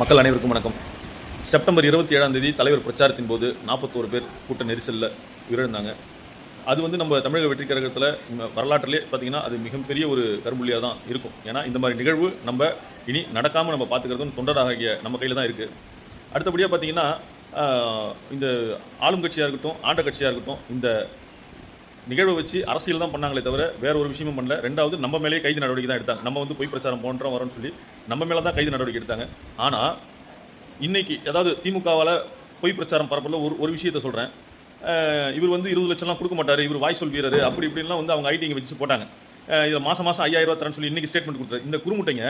மக்கள் அனைவருக்கும் வணக்கம். செப்டம்பர் இருபத்தி ஏழாம் தேதி தலைவர் பிரச்சாரத்தின் போது நாற்பத்தோரு பேர் கூட்ட நெரிசலில் உயிரிழந்தாங்க. அது வந்து நம்ம தமிழக வெற்றி கழகத்தில் இந்த வரலாற்றிலே பார்த்தீங்கன்னா அது மிகப்பெரிய ஒரு கரும்புள்ளியாக தான் இருக்கும். ஏன்னா இந்த மாதிரி நிகழ்வு நம்ம இனி நடக்காமல் நம்ம பார்த்துக்கிறதும் தொண்டராகிய நம்ம கையில் தான் இருக்குது அடுத்தபடியாக பார்த்தீங்கன்னா இந்த ஆளும் கட்சியாக இருக்கட்டும் ஆண்ட கட்சியாக இருக்கட்டும் இந்த நிகழ்வை வச்சு அரசியல் தான் பண்ணாங்களே தவிர வேற ஒரு விஷயமும் பண்ணல. ரெண்டாவது நம்ம மேலேயே கைது நடவடிக்கை தான் எடுத்தாங்க. நம்ம வந்து பொய் பிரச்சாரம் போன்றோம் வரோம்னு சொல்லி நம்ம மேலே தான் கைது நடவடிக்கை எடுத்தாங்க. ஆனால் இன்னைக்கு அதாவது திமுகவால் பொய் பிரச்சாரம் பரப்பல ஒரு ஒரு விஷயத்த சொல்கிறேன் இவர் வந்து இருபது லட்சம்லாம் கொடுக்க மாட்டார் இவர் வாய் சொல் வீரர் அப்படி இப்படின்லாம் வந்து அவங்க ஐடிங்க வச்சு போட்டாங்க. இதில் மாதம் மாதம் ஐயாயிரம் தரேன்னு சொல்லி இன்னைக்கு ஸ்டேட்மெண்ட் கொடுத்தாரு. இந்த குறுமுட்டைங்க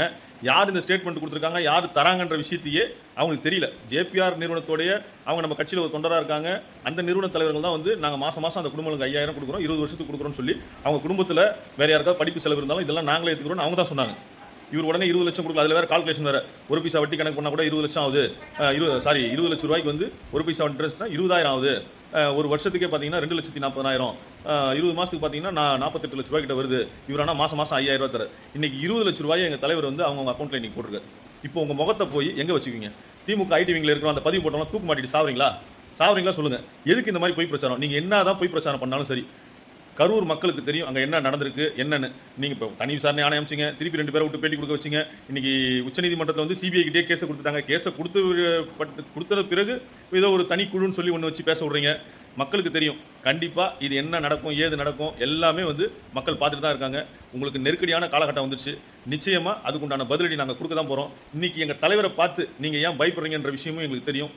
யார் இந்த ஸ்டேட்மெண்ட் கொடுத்துருக்காங்க யார் தராங்கன்ற விஷயத்தையே அவங்களுக்கு தெரியல. ஜேபிஆர் நிறுவனத்தோடைய அவங்க நம்ம கட்சியில் ஒரு தொண்டராக இருக்காங்க. அந்த நிறுவன தலைவர்கள் தான் வந்து நாங்கள் மாதம் மாதம் அந்த குடும்பங்களுக்கு ஐயாயிரம் கொடுக்குறோம் இருபது வருஷத்துக்கு கொடுக்குறோம்னு சொல்லி அவங்க குடும்பத்தில் வேறு யாருக்காவது படிப்பு செலவு இருந்தாலும் இதெல்லாம் நாங்களே எடுத்துக்கிறோம் அவங்க தான் சொன்னாங்க. இவர் உடனே இருபது லட்சம் கொடுக்கல. அதில் வேறு கால்குலேஷன் வேறு. ஒரு பைசா வட்டி கணக்கு பண்ணால் கூட இருபது லட்சம் ஆகுது. இருபது சாரி இருபது லட்ச ரூபாய்க்கு வந்து ஒரு பைசா இன்ட்ரெஸ்ட்னா இருபதாயிரம் ஆகுது. ஒரு வருஷத்துக்கே பார்த்தீங்கன்னா ரெண்டு லட்சத்தி நாற்பதாயிரம் இருபது மாதத்துக்கு பார்த்தீங்கன்னா நான் நாற்பத்தெட்டு லட்ச ரூபாய் கிட்ட வருது. இவர் ஆனால் மாதம் மாதம் ஐயாயிரம் ரூபா தர இன்னைக்கு இருபது லட்ச ரூபாய் எங்கள் தலைவர் வந்து அவங்க அக்கௌண்ட்டில் இன்னைக்கு போட்டிருக்காரு. இப்போ உங்கள் முகத்தை போய் எங்கே வச்சுக்கிங்க திமுக ஐடி விங்கில் இருக்கிற அந்த பதிவு போட்டோம்னா தூக்கு மாட்டிட்டு சாவறீங்களா? சாவறீங்களா சொல்லுங்கள் எதுக்கு இந்த மாதிரி பொய் பிரச்சாரம்? நீங்கள் என்ன தான் பொய் பிரச்சாரம் பண்ணாலும் சரி கரூர் மக்களுக்கு தெரியும் அங்கே என்ன நடந்திருக்கு என்னன்னு. நீங்கள் இப்போ தனி விசாரணை ஆணையம் அமைச்சிங்க திருப்பி ரெண்டு பேரை விட்டு பேட்டி கொடுக்க வச்சிங்க. இன்னைக்கு உச்சநீதிமன்றத்தில் வந்து சிபிஐ கிட்டே கேஸை கொடுத்துட்டாங்க. கேஸை கொடுத்து கொடுத்தது பிறகு ஏதோ ஒரு தனி குழுன்னு சொல்லி ஒன்று வச்சு பேச விட்றீங்க. மக்களுக்கு தெரியும். கண்டிப்பாக இது என்ன நடக்கும் ஏது நடக்கும் எல்லாமே வந்து மக்கள் பார்த்துட்டு தான் இருக்காங்க. உங்களுக்கு நெருக்கடியான காலகட்டம் வந்துருச்சு. நிச்சயமாக அதுக்குண்டான பதிலடி நாங்கள் கொடுக்க தான் போகிறோம் இன்றைக்கி எங்கள் தலைவரை பார்த்து நீங்கள் ஏன் பயப்படுறீங்கன்ற விஷயமும் எங்களுக்கு தெரியும்.